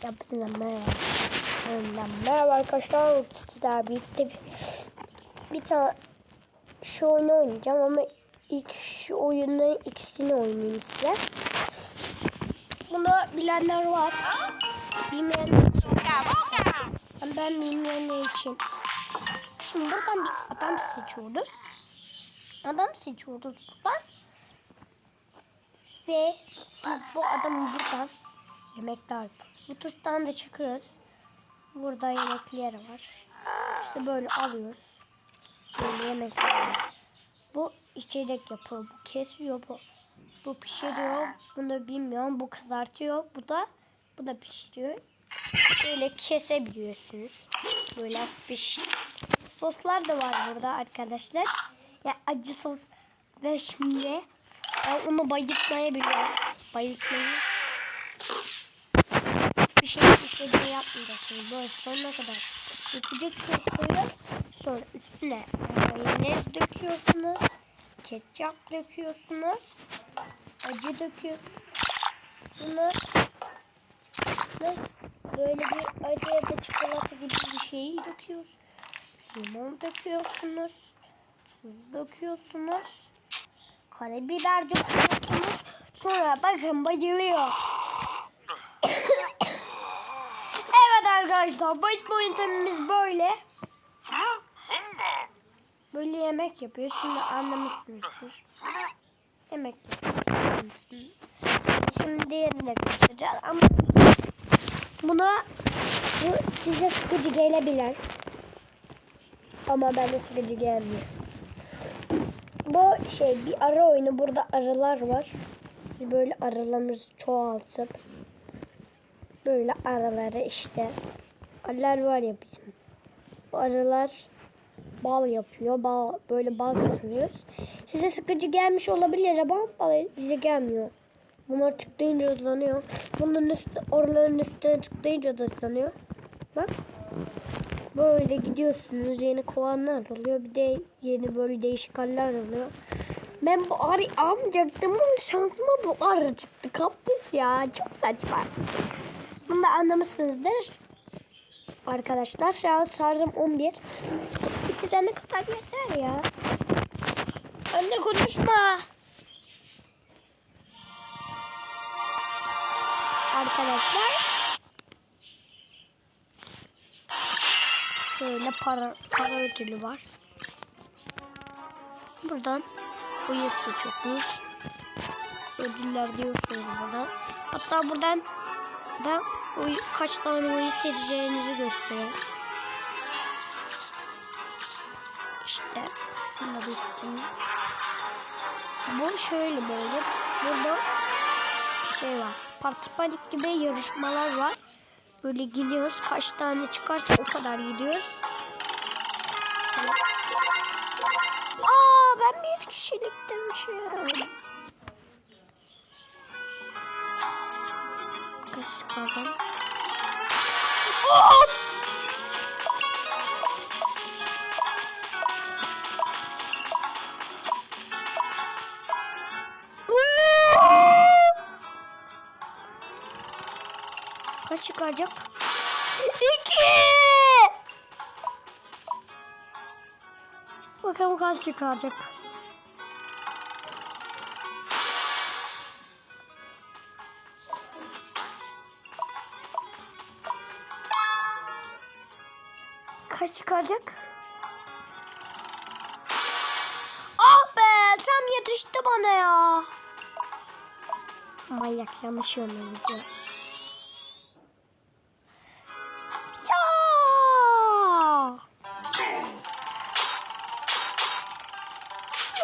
Hepinize merhaba. Merhaba arkadaşlar. Sizler birlikte bir, bir tane şu oyunu oynayacağım ama ilk şu oyunların ikisini oynayayım size. Bunu bilenler var. Bilmeyenler için. Ama ben bilmeyenler için. Şimdi buradan bir adam seçiyoruz. Adam seçiyoruz buradan. Ve biz bu adamı buradan yemekler yapıyoruz. Bu tuştan da çıkıyoruz. Burada yemekleri var. İşte böyle alıyoruz. Böyle yemekler var. Bu içecek yapıyor. Bu kesiyor bu. Bu pişiriyor. Bunu bilmiyorum. Bu kızartıyor. Bu da bu da pişiriyor. Böyle kesebiliyorsunuz. Böyle piş. Soslar da var burada arkadaşlar. Ya acı sos ve şimdi onu bayıltmayı biliyorum. Bayıltmayı. Bir şey istediğini yapmayacaksınız. Böyle sonuna kadar dökeceksiniz suyu. Sonra üstüne mayonez döküyorsunuz. Ketçap döküyorsunuz. Acı döküyorsunuz. Böyle bir acı ya da çikolata gibi bir şeyi döküyoruz. Limon döküyorsunuz. Tuz döküyorsunuz. Karabiber döküyorsunuz. Sonra bakın bayılıyor. evet arkadaşlar bayıltma yöntemimiz böyle. Böyle yemek yapıyor. Şimdi anlamışsınızdır. Yemek yapıyoruz. Şimdi diğerini de göstereceğiz. Ama buna bu size sıkıcı gelebilir. Ama bende sıkıcı gelmiyor. Bu şey bir arı oyunu. Burada arılar var. Böyle arılarımızı çoğaltıp böyle arıları işte arılar var ya bizim. Bu arılar bal yapıyor. Bal, böyle bal kazanıyoruz. Size sıkıcı gelmiş olabilir ama bal bize gelmiyor. Bunlar tıklayınca ıslanıyor. Bunun üstü, oraların üstüne tıklayınca da ıslanıyor. Bak. Böyle gidiyorsunuz. Yeni kovanlar oluyor. Bir de yeni böyle değişik haller oluyor. Ben bu arı almayacaktım ama şansıma bu arı çıktı. Kaktüs ya. Çok saçma. Bunu da anlamışsınızdır. Arkadaşlar şu an şarjım 11. Bitirene kadar yeter ya. Anne konuşma. Arkadaşlar. Şöyle para, para ödülü var. Buradan uyuz seçiyorsunuz. Ödüller diyorsunuz buradan. Hatta buradan da uy kaç tane uyuz seçeceğinizi gösteriyor. İşte şunları istiyorum. Bu şöyle böyle. Burada şey var. Parti panik gibi yarışmalar var. Böyle gidiyoruz. Kaç tane çıkarsa o kadar gidiyoruz. Aa ben bir kişilik demişim. Kaç çıkaracağım? Kaç çıkacak? İki. Bakalım kaç çıkacak. Kaç çıkacak? Ah be tam yetişti bana ya. Manyak yanlış yöne gidiyor. Ya!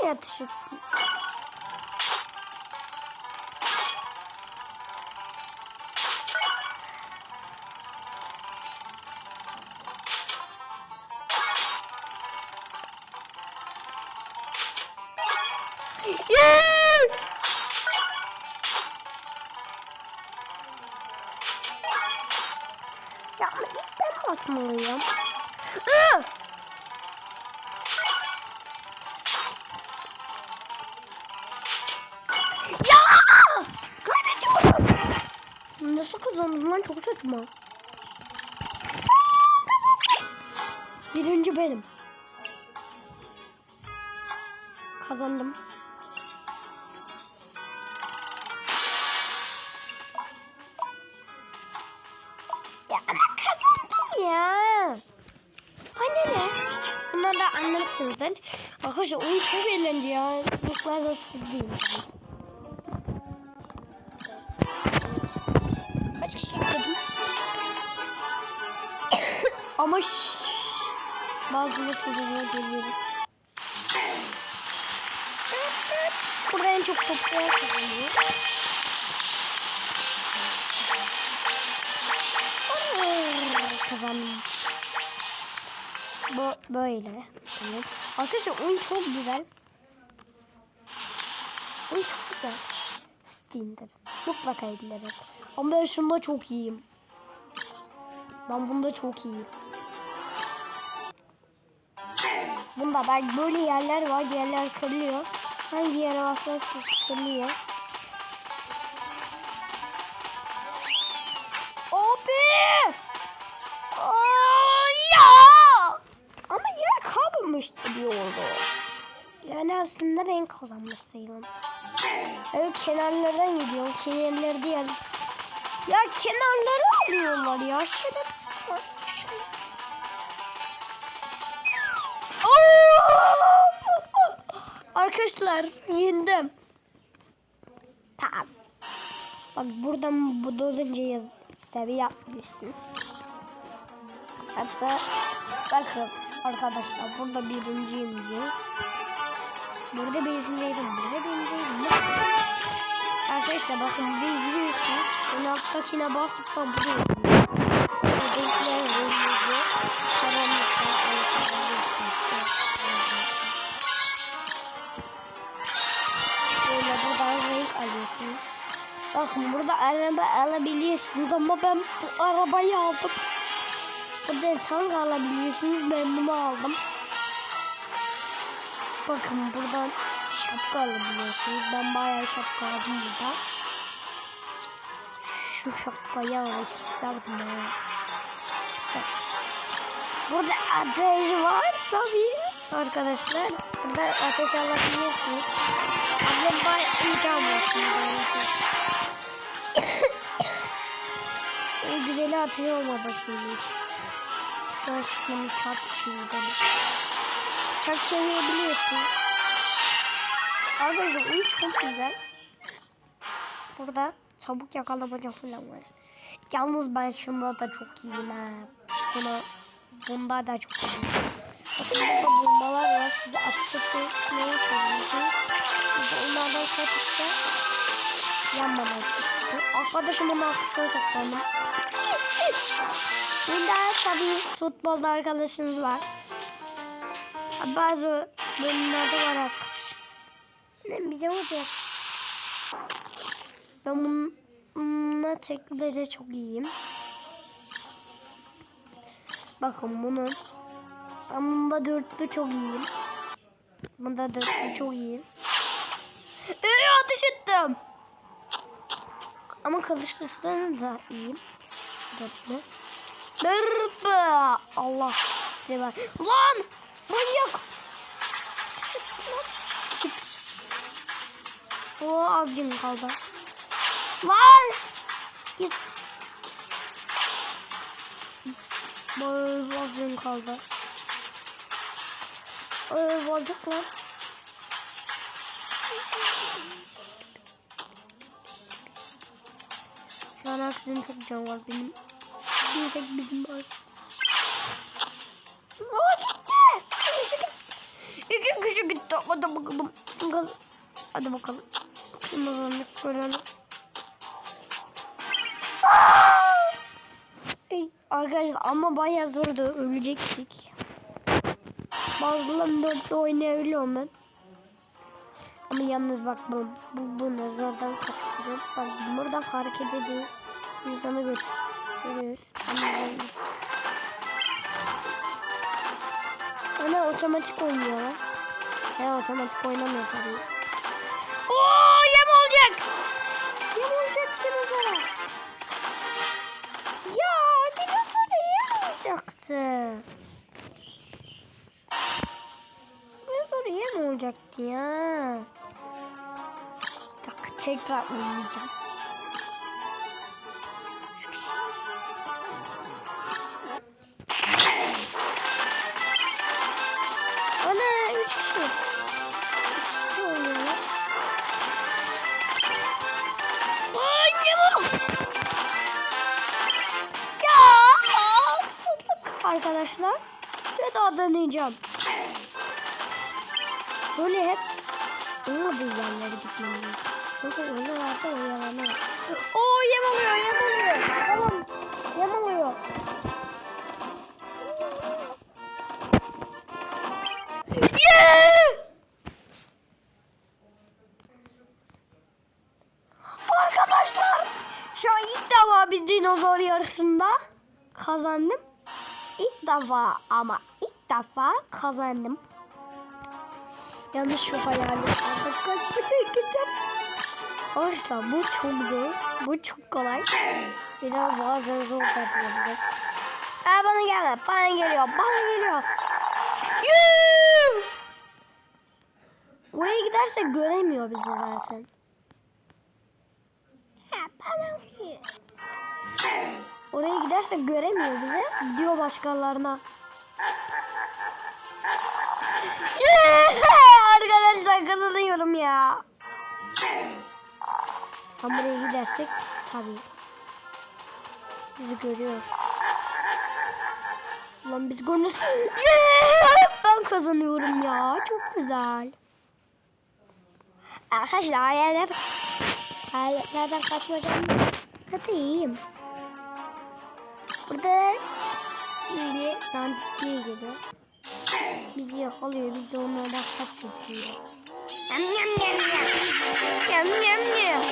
Yatışık. Nasıl kazandım lan çok saçma. Birinci benim. Kazandım. Ya ama kazandım ya. Bana ne? Bunlar da anlamışsınızdır. Arkadaşlar oyun çok eğlenceli ya. Lazım siz değil. Dedim? Ama bazıları sizlere geliyorum. Burada en çok toplayan kazanıyor. Kazandım. Bu böyle. Evet. Arkadaşlar oyun çok güzel. Oyun çok güzel. Steam'dir. Mutlaka indirin. Ama ben şunda çok iyiyim. Ben bunda çok iyiyim. Bunda bak böyle yerler var. Yerler kırılıyor. Hangi yere basarsanız kırılıyor. Abi! Aa, ya! Ama yer kalmamış gibi oldu. Yani aslında ben kazanmış sayılım. Evet kenarlardan gidiyor. Kenarları değil. Ya kenarları alıyorlar ya. Şerefsiz var. Arkadaşlar yendim. Tamam. Bak buradan bu dolunca seviye yapmışsınız. Hatta bakın arkadaşlar burada birinciyim diyor. Burada birinciydim, burada birinciydim. Arkadaşlar bakın bir giriyorsunuz. En alttakine basıp da buraya Renkler rengi karanlıkta Böyle buradan renk alıyorsunuz. Bakın burada araba alabiliyorsunuz ama ben bu arabayı aldım. Burada tank alabiliyorsunuz. Ben bunu aldım. Bakın buradan şapka alabiliyorsunuz. Ben bayağı şapka aldım burada. Şu şapkayı almak isterdim ya. İşte. Burada ateş var tabii. Arkadaşlar burada ateş alabilirsiniz. Ablam bayağı iyi çalmış. En güzeli ateş olmamasıymış. Şu an şimdi çarp şimdi. Çarp çevirebiliyorsunuz. Arkadaşlar oyun çok güzel. Burada çabuk yakalamaca falan var. Yalnız ben şunda da çok iyiyim ha. Buna, bunda da çok iyiyim. Bakın burada bombalar var. Size ateş etmeye çalışıyorsunuz. De onlardan kaçıp da yanmamaya çalışıyoruz. Arkadaşımın arkasına saklandım. Bir daha tabii futbolda arkadaşınız var. Bazı bölümlerde var arkadaş. Ne bize olacak? Ben bunun, bununla tekleri çok iyiyim. Bakın bunun. Ben bunda dörtlü çok iyiyim. Bunda dörtlü çok iyiyim. Ee, ateş ettim. Ama kılıçlısını da iyiyim. Dörtlü. Merhaba. Allah. Ne var? Lan! Manyak! Git. O azıcık kaldı. Lan! Git. Böyle azıcık kaldı. Ee, olacak lan. Şu an aksinin çok can var benim. Bir tek bizim var. Aa gitti. İşi gitti. İki kişi gitti. Hadi. Bakalım. Hadi bakalım. Kırmızılık görelim. Ey, Arkadaşlar ama bayağı zordu. Ölecektik. Bazılarını dörtlü oynayabiliyorum ben. Ama yalnız bak bu, bu bunu zordan kaçıracağım. Bak buradan hareket ediyor. Yüzdanı götürüyoruz. Ama ben Ana otomatik oynuyor lan. Ya otomatik oynamıyor tabii. Oo yem olacak. Yem olacak dinozora. Ya dinozora yem olacaktı. Dinozora yem olacaktı ya. Bir dakika tekrar oynayacağım. Arkadaşlar. Bir daha deneyeceğim. Böyle hep olmadığı yerlere gitmeliyiz. Çünkü oralarda oyalanıyor. Oo yem oluyor yem oluyor. Tamam yem oluyor. Yeah! Arkadaşlar şu an ilk defa bir dinozor yarışında kazandım. İlk defa ama ilk defa kazandım. Yanlış bir hayalim. Artık kaç bıçak gideceğim. Arkadaşlar bu çok zor. Bu çok kolay. Bir daha bazen zor da yapabiliriz. Aa bana gelme. Bana geliyor. Bana geliyor. Yuh! Oraya gidersek göremiyor bizi zaten. Oraya gidersek göremiyor bizi. Diyor başkalarına. Arkadaşlar kazanıyorum ya. Ama buraya gidersek tabii. Bizi görüyor. Lan biz görmüyoruz. Ben kazanıyorum ya. Çok güzel. Arkadaşlar hayaller hayallerden kaçmayacağım. Hadi iyiyim. Burada böyle dandik bir gibi. Bizi yakalıyor. Biz de onlardan kaçıyoruz. Yam yam yam yam. Yam yam yam.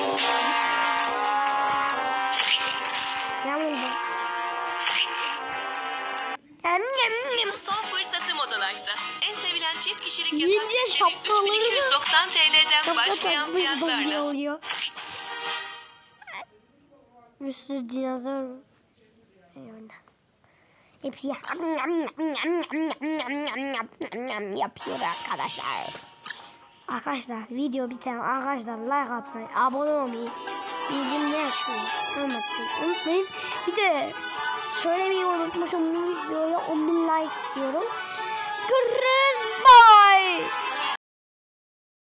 Yam oldu. Yam yam yam. Son fırsatı modalaştı. En sevilen çift kişilik yatak setleri şapkaları 3290 TL'den Şapka başlayan takmış fiyatlarla. oluyor. Bir sürü dinozor. Öyle. Hepsi yapıyor arkadaşlar. Arkadaşlar video biten arkadaşlar like atmayı, abone olmayı, bildirimleri açmayı unutmayın. unutmayın. Bir de söylemeyi unutmuşum bu videoya 10.000 like istiyorum. Görüşürüz. Bye.